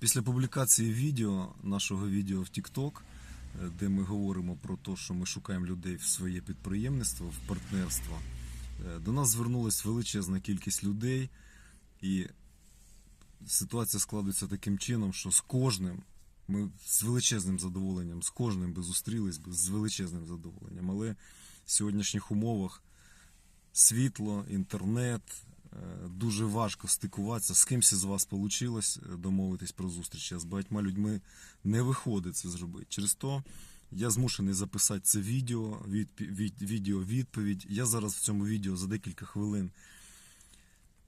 Після публікації відео, нашого відео в TikTok, е, де ми говоримо про те, що ми шукаємо людей в своє підприємництво, в партнерство, е, до нас звернулась величезна кількість людей, і ситуація складається таким чином, що з кожним ми з величезним задоволенням, з кожним би зустрілись з величезним задоволенням. Але в сьогоднішніх умовах світло, інтернет. Е, Дуже важко стикуватися. З кимсь із вас вийшло домовитись про зустріч, а з багатьма людьми не виходить це зробити. Через то я змушений записати це відео, від, від, відео відповідь. Я зараз в цьому відео за декілька хвилин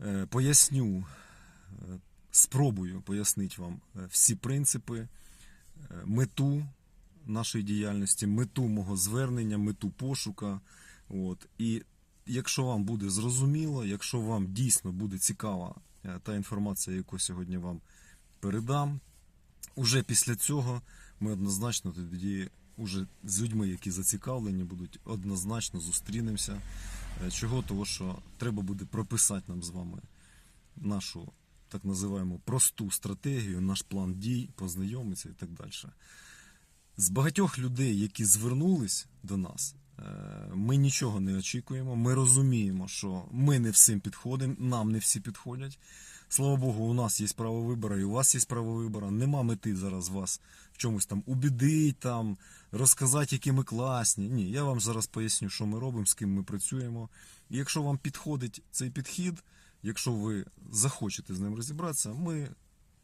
е, поясню, е, спробую пояснити вам е, всі принципи, е, мету нашої діяльності, мету мого звернення, мету пошука. От. І якщо вам буде зрозуміло, якщо вам дійсно буде цікава е, та інформація, яку сьогодні вам передам, уже після цього ми однозначно тоді уже з людьми, які зацікавлені, будуть однозначно зустрінемося. Е, Чого? Того, що треба буде прописати нам з вами нашу так називаємо просту стратегію, наш план дій, познайомитися і так далі. З багатьох людей, які звернулись до нас, ми нічого не очікуємо. Ми розуміємо, що ми не всім підходимо, нам не всі підходять. Слава Богу, у нас є право вибору, і у вас є право вибору. Нема мети зараз вас в чомусь там убідить, там, розказати, які ми класні. Ні, я вам зараз поясню, що ми робимо, з ким ми працюємо. І якщо вам підходить цей підхід, якщо ви захочете з ним розібратися, ми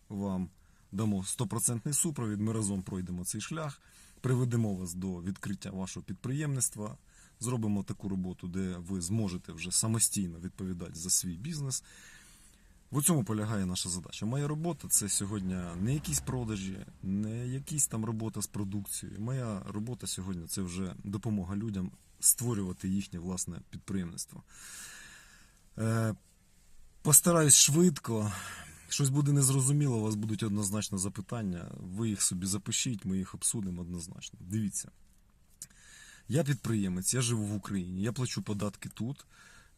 вам дамо стопроцентний супровід, ми разом пройдемо цей шлях, приведемо вас до відкриття вашого підприємництва, зробимо таку роботу, де ви зможете вже самостійно відповідати за свій бізнес. В цьому полягає наша задача. Моя робота це сьогодні не якісь продажі, не якісь там робота з продукцією. Моя робота сьогодні це вже допомога людям створювати їхнє власне підприємництво. Е, Постараюсь швидко. Щось буде незрозуміло, у вас будуть однозначно запитання. Ви їх собі запишіть, ми їх обсудимо однозначно. Дивіться. Я підприємець, я живу в Україні, я плачу податки тут.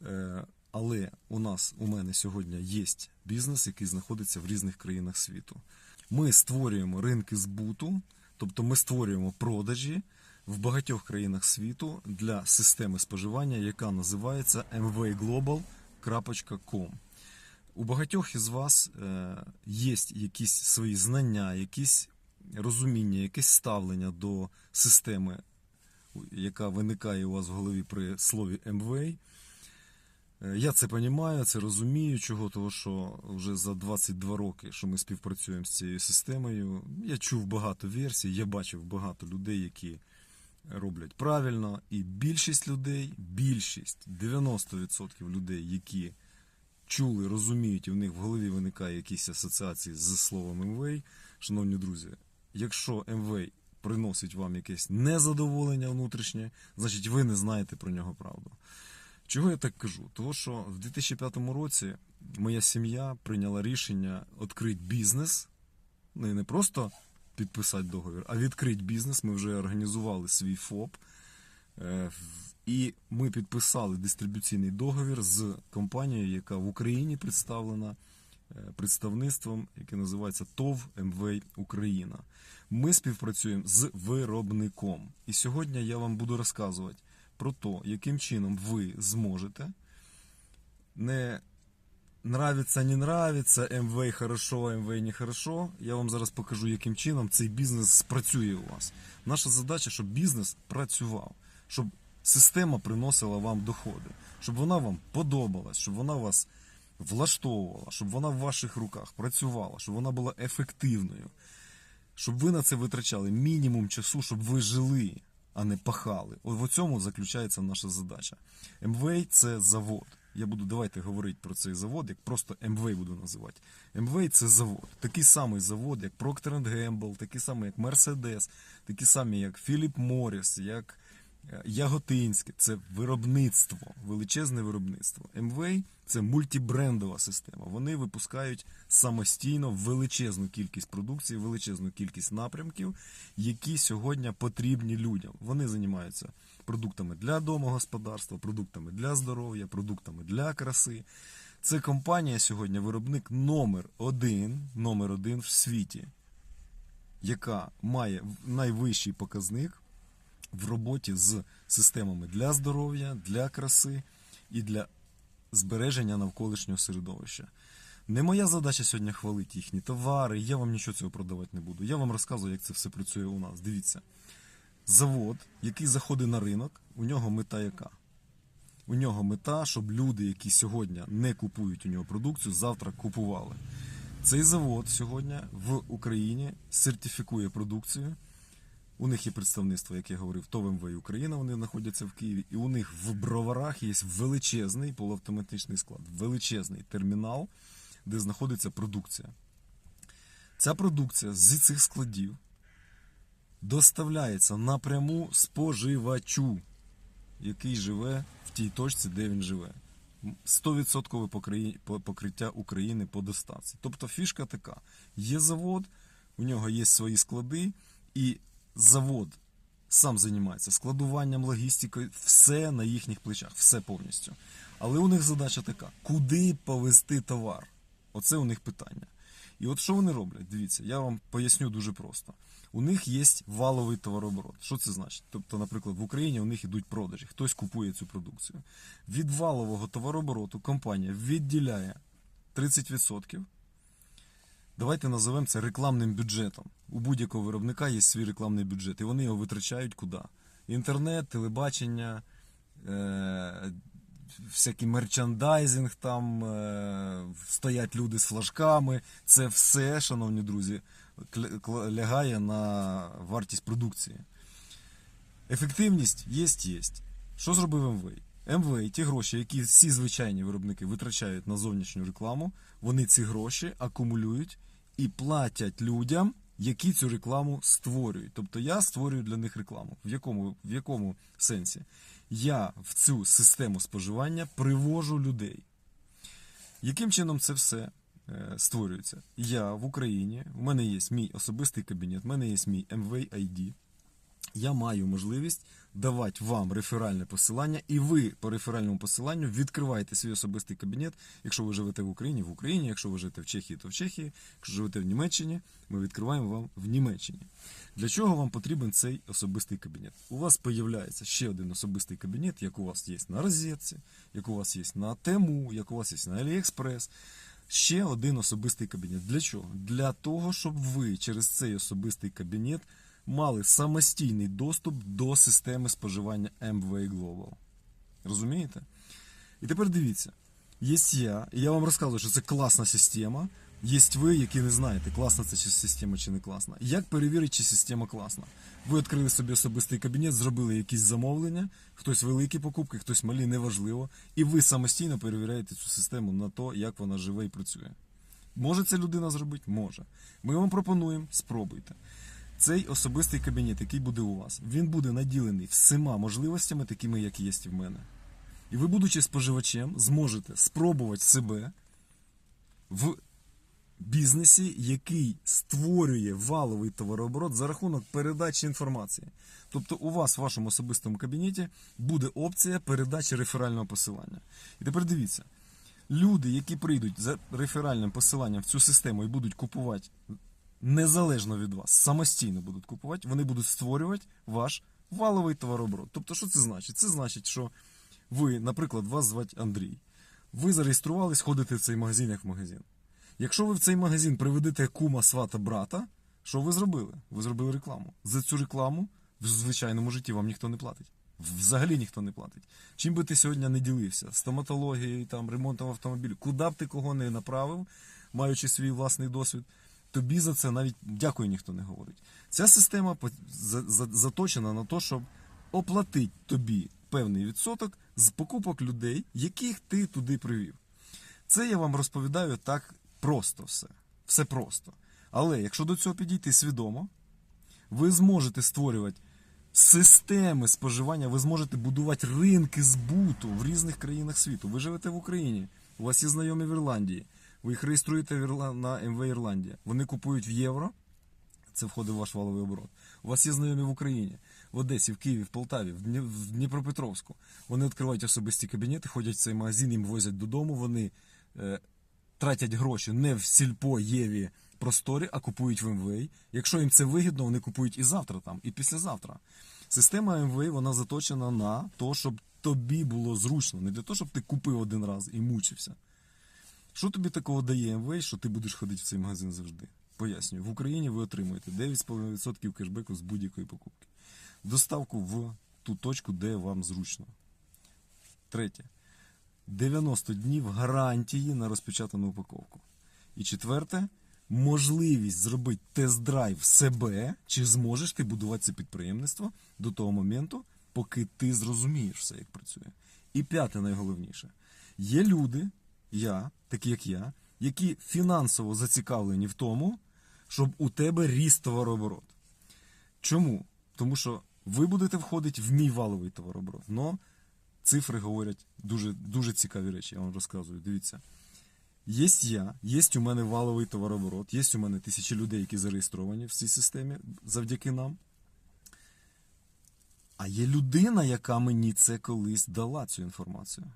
Е, Але у нас, у мене сьогодні є бізнес, який знаходиться в різних країнах світу. Ми створюємо ринки збуту, тобто ми створюємо продажі в багатьох країнах світу для системи споживання, яка називається mvglobal.com. У багатьох із вас е, є якісь свої знання, якісь розуміння, якесь ставлення до системи, яка виникає у вас в голові при слові МВ. Я це розумію, це розумію, чого того, що вже за 22 роки, що ми співпрацюємо з цією системою, я чув багато версій, я бачив багато людей, які роблять правильно, і більшість людей, більшість 90% людей, які чули, розуміють, і в них в голові виникає якісь асоціації з словом МВ. Шановні друзі, якщо МВ приносить вам якесь незадоволення внутрішнє, значить ви не знаєте про нього правду. Чого я так кажу? Тому що в 2005 році моя сім'я прийняла рішення відкрити бізнес, ну і не просто підписати договір, а відкрити бізнес. Ми вже організували свій ФОП. І ми підписали дистрибуційний договір з компанією, яка в Україні представлена е, представництвом, яке називається ТОВ МВ Україна. Ми співпрацюємо з виробником. І сьогодні я вам буду розказувати про те, яким чином ви зможете не нравиться, не нравится, МВ хорошо, МВ не хорошо. Я вам зараз покажу, яким чином цей бізнес спрацює у вас. Наша задача, щоб бізнес працював, щоб система приносила вам доходи, щоб вона вам подобалась, щоб вона вас влаштовувала, щоб вона в ваших руках працювала, щоб вона була ефективною, щоб ви на це витрачали мінімум часу, щоб ви жили, а не пахали. От в цьому заключається наша задача. МВ це завод. Я буду давайте говорити про цей завод, як просто МВ буду називати. МВ це завод. Такий самий завод, як Procter Gamble, такий самий, як Mercedes, такі самі, як Philip Morris, як Яготинське. Це виробництво, величезне виробництво. МВ це мультибрендова система. Вони випускають самостійно величезну кількість продукції, величезну кількість напрямків, які сьогодні потрібні людям. Вони займаються продуктами для домогосподарства, продуктами для здоров'я, продуктами для краси. Це компанія сьогодні виробник номер один, номер один в світі, яка має найвищий показник в роботі з системами для здоров'я, для краси і для збереження навколишнього середовища. Не моя задача сьогодні хвалити їхні товари, я вам нічого цього продавати не буду. Я вам розказую, як це все працює у нас. Дивіться. Завод, який заходить на ринок, у нього мета яка? У нього мета, щоб люди, які сьогодні не купують у нього продукцію, завтра купували. Цей завод сьогодні в Україні сертифікує продукцію. У них є представництво, як я говорив, ТОВ МВ Україна, вони знаходяться в Києві, і у них в броварах є величезний полуавтоматичний склад, величезний термінал, де знаходиться продукція. Ця продукція з цих складів доставляється напряму споживачу, який живе в тій точці, де він живе. 100% покриття України по доставці. Тобто фішка така: є завод, у нього є свої склади, і завод сам займається складуванням, логістикою, все на їхніх плечах, все повністю. Але у них задача така: куди повезти товар? Оце у них питання. І от що вони роблять? Дивіться, я вам поясню дуже просто. У них є валовий товарооборот. Що це значить? Тобто, наприклад, в Україні у них ідуть продажі, хтось купує цю продукцію. Від валового товарообороту компанія відділяє 30%. Давайте називемо це рекламним бюджетом. У будь-якого виробника є свій рекламний бюджет, і вони його витрачають куди? Інтернет, телебачення, е- всякий мерчандайзинг, там е- стоять люди з флажками. Це все, шановні друзі, лягає на вартість продукції. Ефективність є, є. Що зробив МВ? МВ, ті гроші, які всі звичайні виробники витрачають на зовнішню рекламу, вони ці гроші акумулюють і платять людям, які цю рекламу створюють. Тобто я створюю для них рекламу. В якому, в якому сенсі? Я в цю систему споживання привожу людей. Яким чином це все е, створюється? Я в Україні, в мене є мій особистий кабінет, в мене є мій MV ID. Я маю можливість давати вам реферальне посилання, і ви по реферальному посиланню відкриваєте свій особистий кабінет. Якщо ви живете в Україні, в Україні, якщо ви живете в Чехії, то в Чехії, якщо живете в Німеччині, ми відкриваємо вам в Німеччині. Для чого вам потрібен цей особистий кабінет? У вас з'являється ще один особистий кабінет, як у вас є на розетці, як у вас є на Тему, як у вас є на AliExpress. Ще один особистий кабінет. Для чого? Для того, щоб ви через цей особистий кабінет мали самостійний доступ до системи споживання MV Global. Розумієте? І тепер дивіться: є я, і я вам розказую, що це класна система. Є ви, які не знаєте, класна це чи система чи не класна. Як перевірити, чи система класна? Ви відкрили собі особистий кабінет, зробили якісь замовлення, хтось великі покупки, хтось малі, неважливо. І ви самостійно перевіряєте цю систему на те, як вона живе і працює. Може це людина зробити? Може. Ми вам пропонуємо, спробуйте. Цей особистий кабінет, який буде у вас, він буде наділений всіма можливостями, такими, як є в мене. І ви, будучи споживачем, зможете спробувати себе в бізнесі, який створює валовий товарооборот за рахунок передачі інформації. Тобто у вас в вашому особистому кабінеті буде опція передачі реферального посилання. І тепер дивіться, люди, які прийдуть за реферальним посиланням в цю систему і будуть купувати незалежно від вас, самостійно будуть купувати, вони будуть створювати ваш валовий товарооборот. Тобто, що це значить? Це значить, що ви, наприклад, вас звати Андрій. Ви зареєструвались, ходите в цей магазин як в магазин. Якщо ви в цей магазин приведете кума, свата, брата, що ви зробили? Ви зробили рекламу. За цю рекламу в звичайному житті вам ніхто не платить. Взагалі ніхто не платить. Чим би ти сьогодні не ділився? Стоматологією, там, ремонтом автомобілів, куди б ти кого не направив, маючи свій власний досвід, тобі за це навіть дякую ніхто не говорить. Ця система заточена на те, щоб оплатити тобі певний відсоток з покупок людей, яких ти туди привів. Це я вам розповідаю так просто все. Все просто. Але якщо до цього підійти свідомо, ви зможете створювати системи споживання, ви зможете будувати ринки збуту в різних країнах світу. Ви живете в Україні, у вас є знайомі в Ірландії, ви їх реєструєте в Ірла- на МВ Ірландія. Вони купують в євро, це входить в ваш валовий оборот. У вас є знайомі в Україні, в Одесі, в Києві, в Полтаві, в Дні- в Дніпропетровську. Вони відкривають особисті кабінети, ходять в цей магазин, їм возять додому, вони е, тратять гроші не в сільпо, Єві, просторі, а купують в МВ. Якщо їм це вигідно, вони купують і завтра там, і післязавтра. Система МВ вона заточена на те, щоб тобі було зручно, не для того, щоб ти купив один раз і мучився. Що тобі такого дає МВ, що ти будеш ходити в цей магазин завжди? Пояснюю, в Україні ви отримуєте 9,5% кешбеку з будь-якої покупки. Доставку в ту точку, де вам зручно. Третє. 90 днів гарантії на розпечатану упаковку. І четверте, можливість зробити тест-драйв себе, чи зможеш ти будувати це підприємництво до того моменту, поки ти зрозумієш все, як працює. І п'яте найголовніше. Є люди, я, такі як я, які фінансово зацікавлені в тому, щоб у тебе ріс товарооборот. Чому? Тому що ви будете входити в мій валовий товарооборот. Но цифри говорять дуже, дуже цікаві речі, я вам розказую. Дивіться. Є я, є у мене валовий товарооборот, є у мене тисячі людей, які зареєстровані в цій системі завдяки нам. А є людина, яка мені це колись дала цю інформацію.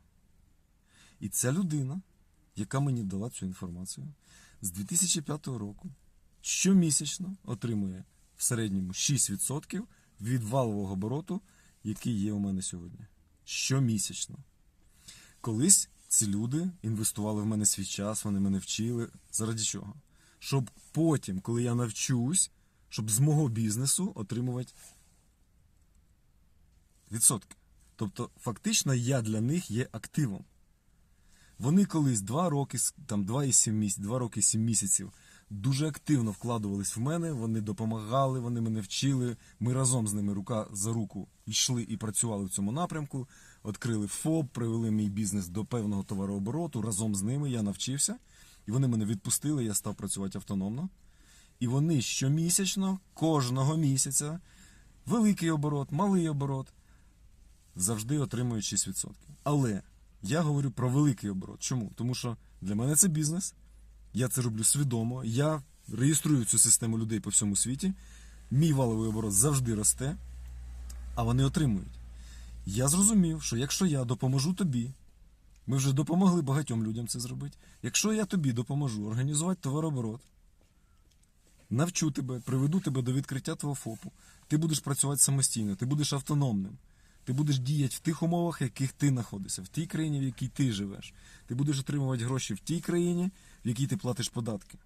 І ця людина, яка мені дала цю інформацію, з 2005 року щомісячно отримує в середньому 6% від валового обороту, який є у мене сьогодні. Щомісячно. Колись ці люди інвестували в мене свій час, вони мене вчили. Заради чого? Щоб потім, коли я навчусь, щоб з мого бізнесу отримувати відсотки. Тобто, фактично, я для них є активом. Вони колись 2 роки, там 2,7 місяців, 2 роки 7 місяців дуже активно вкладувались в мене, вони допомагали, вони мене вчили. Ми разом з ними рука за руку йшли і працювали в цьому напрямку, відкрили ФОП, привели мій бізнес до певного товарообороту. Разом з ними я навчився, і вони мене відпустили, я став працювати автономно. І вони щомісячно, кожного місяця, великий оборот, малий оборот, завжди отримують 6%. Але я говорю про великий оборот. Чому? Тому що для мене це бізнес. Я це роблю свідомо. Я реєструю цю систему людей по всьому світі. Мій валовий оборот завжди росте, а вони отримують. Я зрозумів, що якщо я допоможу тобі, ми вже допомогли багатьом людям це зробити. Якщо я тобі допоможу організувати товарооборот, навчу тебе, приведу тебе до відкриття твого ФОПу, ти будеш працювати самостійно, ти будеш автономним. Ти будеш діяти в тих умовах, в яких ти знаходишся, в тій країні, в якій ти живеш. Ти будеш отримувати гроші в тій країні, в якій ти платиш податки.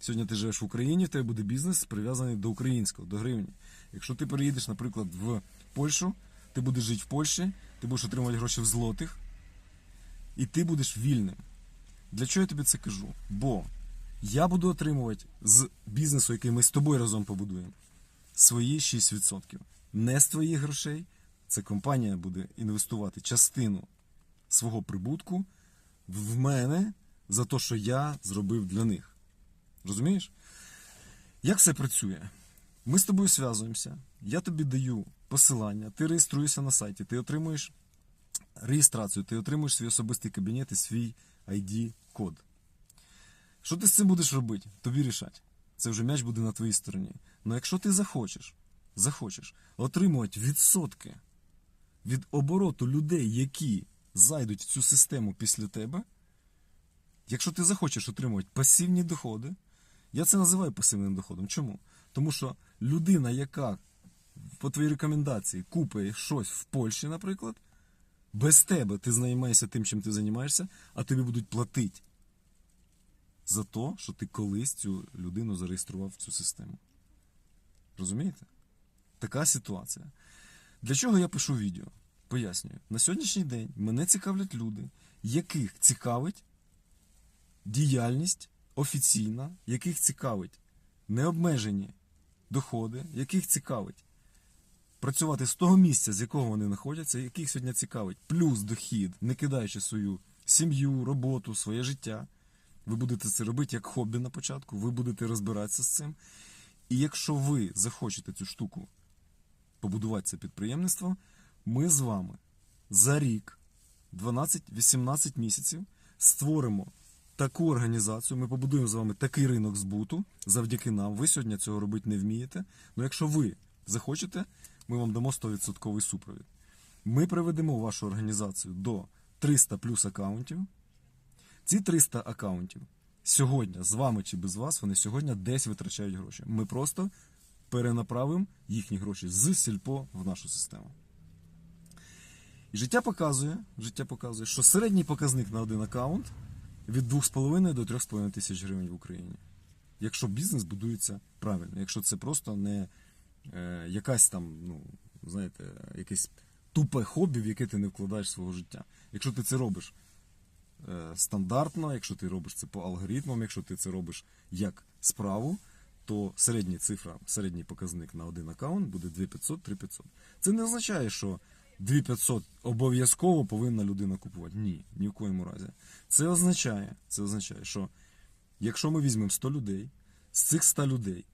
Сьогодні ти живеш в Україні, в тебе буде бізнес прив'язаний до українського, до гривні. Якщо ти переїдеш, наприклад, в Польщу, ти будеш жити в Польщі, ти будеш отримувати гроші в злотих, і ти будеш вільним. Для чого я тобі це кажу? Бо я буду отримувати з бізнесу, який ми з тобою разом побудуємо, свої 6%. Не з твоїх грошей. Це компанія буде інвестувати частину свого прибутку в мене за те, що я зробив для них. Розумієш? Як це працює? Ми з тобою зв'язуємося, я тобі даю посилання, ти реєструєшся на сайті, ти отримуєш реєстрацію, ти отримуєш свій особистий кабінет і свій ID-код. Що ти з цим будеш робити? Тобі рішать. Це вже м'яч буде на твоїй стороні. Але якщо ти захочеш, захочеш отримувати відсотки від обороту людей, які зайдуть в цю систему після тебе, якщо ти захочеш отримувати пасивні доходи, я це називаю пасивним доходом. Чому? Тому що людина, яка по твоїй рекомендації купить щось в Польщі, наприклад, без тебе ти займаєшся тим, чим ти займаєшся, а тобі будуть платити за те, що ти колись цю людину зареєстрував в цю систему. Розумієте? Така ситуація. Для чого я пишу відео? Пояснюю. На сьогоднішній день мене цікавлять люди, яких цікавить діяльність офіційна, яких цікавить необмежені доходи, яких цікавить працювати з того місця, з якого вони знаходяться, яких сьогодні цікавить плюс дохід, не кидаючи свою сім'ю, роботу, своє життя. Ви будете це робити як хобі на початку, ви будете розбиратися з цим. І якщо ви захочете цю штуку побудувати це підприємництво, ми з вами за рік, 12-18 місяців, створимо таку організацію, ми побудуємо з вами такий ринок збуту завдяки нам. Ви сьогодні цього робити не вмієте. Ну якщо ви захочете, ми вам дамо 100% супровід. Ми приведемо вашу організацію до 300 плюс аккаунтів. Ці 300 акаунтів сьогодні з вами чи без вас, вони сьогодні десь витрачають гроші. Ми просто перенаправимо їхні гроші з сільпо в нашу систему. І життя показує, життя показує, що середній показник на один аккаунт від 2,5 до 3,5 тисяч гривень в Україні. Якщо бізнес будується правильно, якщо це просто не е, якась там, ну, знаєте, якесь тупе хобі, в яке ти не вкладаєш свого життя. Якщо ти це робиш е, стандартно, якщо ти робиш це по алгоритмам, якщо ти це робиш як справу, то середня цифра, середній показник на один аккаунт буде 2500-3500. Це не означає, що 2500 обов'язково повинна людина купувати. Ні, ні в коєму разі. Це означає, це означає, що якщо ми візьмемо 100 людей, з цих 100 людей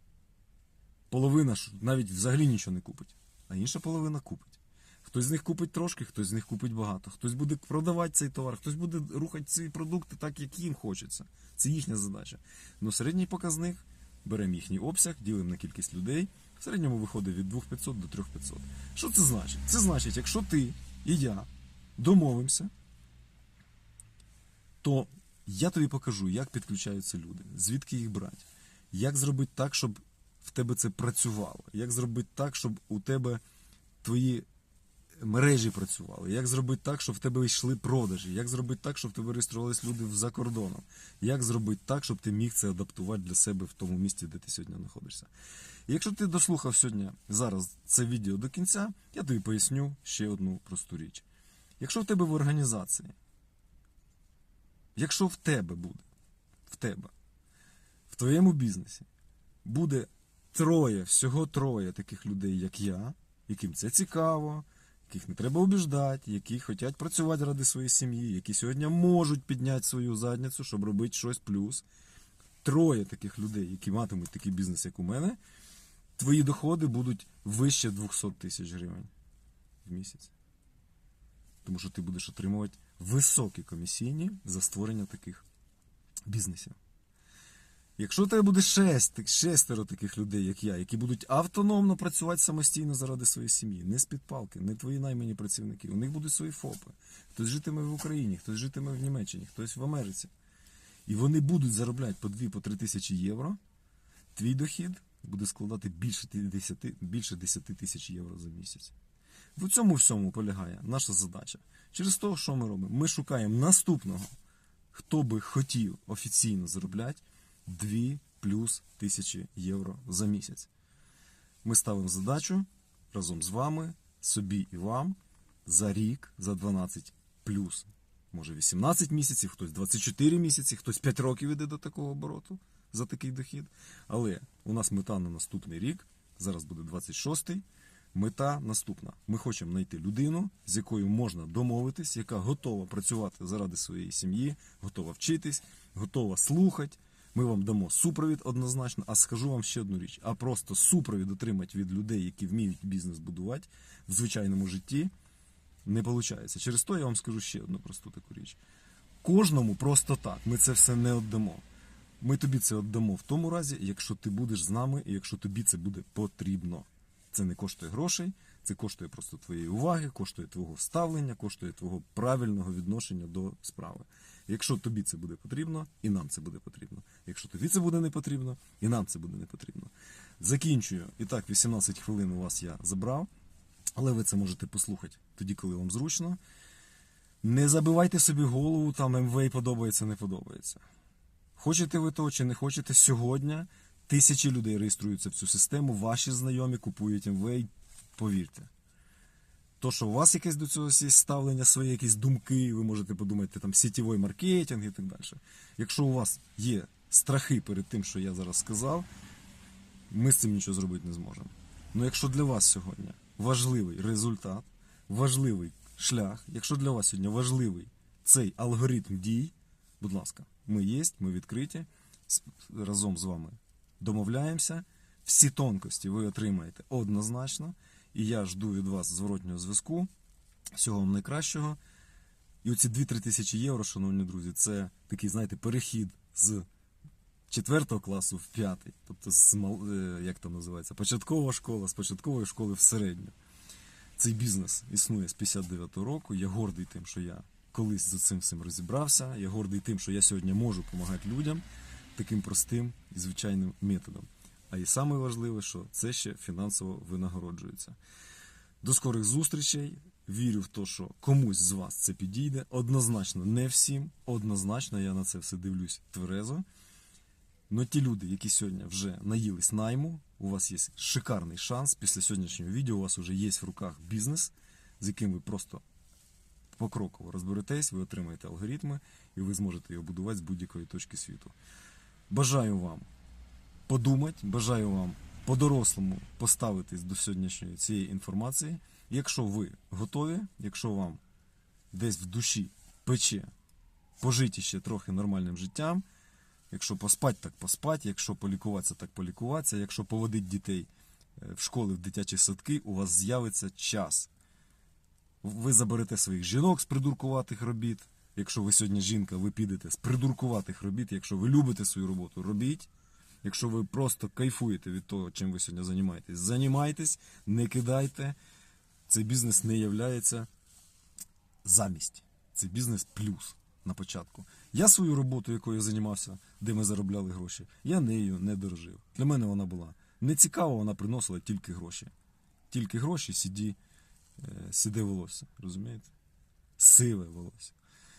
половина навіть взагалі нічого не купить, а інша половина купить. Хтось з них купить трошки, хтось з них купить багато, хтось буде продавати цей товар, хтось буде рухати ці продукти так, як їм хочеться. Це їхня задача. Ну середній показник беремо їхній обсяг, ділимо на кількість людей. В середньому виходить від 2500 до 3500. Що це значить? Це значить, якщо ти і я домовимося, то я тобі покажу, як підключаються люди, звідки їх брати, як зробити так, щоб в тебе це працювало, як зробити так, щоб у тебе твої мережі працювали, як зробити так, щоб в тебе йшли продажі, як зробити так, щоб в тебе реєструвалися люди за кордоном, як зробити так, щоб ти міг це адаптувати для себе в тому місці, де ти сьогодні знаходишся. І якщо ти дослухав сьогодні зараз це відео до кінця, я тобі поясню ще одну просту річ. Якщо в тебе в організації, якщо в тебе буде, в тебе, в твоєму бізнесі буде троє, всього троє таких людей, як я, яким це цікаво, яких не треба убіждати, які хочуть працювати ради своєї сім'ї, які сьогодні можуть підняти свою задницю, щоб робити щось плюс. Троє таких людей, які матимуть такий бізнес, як у мене, твої доходи будуть вище 200 тисяч гривень в місяць. Тому що ти будеш отримувати високі комісійні за створення таких бізнесів. Якщо тебе буде шесть, шестеро таких людей, як я, які будуть автономно працювати самостійно заради своєї сім'ї, не з-під палки, не твої наймані працівники, у них будуть свої ФОПи. Хтось житиме в Україні, хтось житиме в Німеччині, хтось в Америці. І вони будуть заробляти по 2 три тисячі євро, твій дохід буде складати більше 10, більше 10 тисяч євро за місяць. В цьому всьому полягає наша задача. Через те, що ми робимо? Ми шукаємо наступного, хто би хотів офіційно заробляти 2 плюс тисячі євро за місяць. Ми ставимо задачу разом з вами, собі і вам за рік, за 12 плюс, може 18 місяців, хтось 24 місяці, хтось 5 років іде до такого обороту за такий дохід. Але у нас мета на наступний рік, зараз буде 26-й. Мета наступна: ми хочемо знайти людину, з якою можна домовитись, яка готова працювати заради своєї сім'ї, готова вчитись, готова слухати. Ми вам дамо супровід однозначно, а скажу вам ще одну річ: а просто супровід отримати від людей, які вміють бізнес будувати в звичайному житті, не виходить. Через то я вам скажу ще одну просту таку річ. Кожному просто так. Ми це все не віддамо. Ми тобі це віддамо в тому разі, якщо ти будеш з нами і якщо тобі це буде потрібно. Це не коштує грошей, це коштує просто твоєї уваги, коштує твого ставлення, коштує твого правильного відношення до справи. Якщо тобі це буде потрібно, і нам це буде потрібно. Якщо тобі це буде не потрібно, і нам це буде не потрібно. Закінчую. І так, 18 хвилин у вас я забрав, але ви це можете послухати тоді, коли вам зручно. Не забивайте собі голову, там МВ подобається, не подобається. Хочете ви того чи не хочете, сьогодні тисячі людей реєструються в цю систему, ваші знайомі купують МВ, повірте. То, що у вас якесь до цього є ставлення, свої якісь думки, ви можете подумати там сітєвий маркетинг і так далі. Якщо у вас є страхи перед тим, що я зараз сказав, ми з цим нічого зробити не зможемо. Ну якщо для вас сьогодні важливий результат, важливий шлях, якщо для вас сьогодні важливий цей алгоритм дій, будь ласка, ми є, ми відкриті, разом з вами домовляємося. Всі тонкості ви отримаєте однозначно. І я жду від вас зворотнього зв'язку. Всього вам найкращого. І оці 2-3 тисячі євро, шановні друзі, це такий, знаєте, перехід з 4 класу в 5. Тобто, з, е, як там називається, початкова школа, з початкової школи в середню. Цей бізнес існує з 59-го року. Я гордий тим, що я колись за цим всім розібрався. Я гордий тим, що я сьогодні можу допомагати людям таким простим і звичайним методом. А і саме важливе, що це ще фінансово винагороджується. До скорих зустрічей. Вірю в те, що комусь з вас це підійде. Однозначно, не всім. Однозначно, я на це все дивлюсь тверезо. Но ті люди, які сьогодні вже наїлись найму, у вас є шикарний шанс. Після сьогоднішнього відео у вас вже є в руках бізнес, з яким ви просто покроково розберетесь, ви отримаєте алгоритми і ви зможете його будувати з будь-якої точки світу. Бажаю вам подумати, бажаю вам по-дорослому поставитись до сьогоднішньої цієї інформації. Якщо ви готові, якщо вам десь в душі пече пожити ще трохи нормальним життям, якщо поспати, так поспати, якщо полікуватися, так полікуватися, якщо поводити дітей е, в школи, в дитячі садки, у вас з'явиться час. Ви заберете своїх жінок з придуркуватих робіт. Якщо ви сьогодні жінка, ви підете з придуркуватих робіт. Якщо ви любите свою роботу, робіть. Якщо ви просто кайфуєте від того, чим ви сьогодні займаєтесь, займайтесь, не кидайте. Цей бізнес не являється замість. Це бізнес плюс на початку. Я свою роботу, якою я займався, де ми заробляли гроші, я нею не дорожив. Для мене вона була не цікава, вона приносила тільки гроші. Тільки гроші, сіді, е, сіде волосся, розумієте? Сиве волосся.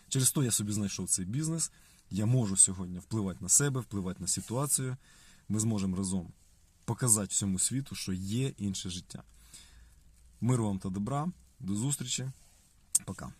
Через то я собі знайшов цей бізнес. Я можу сьогодні впливати на себе, впливати на ситуацію. Ми зможемо разом показати всьому світу, що є інше життя. Миру вам та добра. До зустрічі. Пока.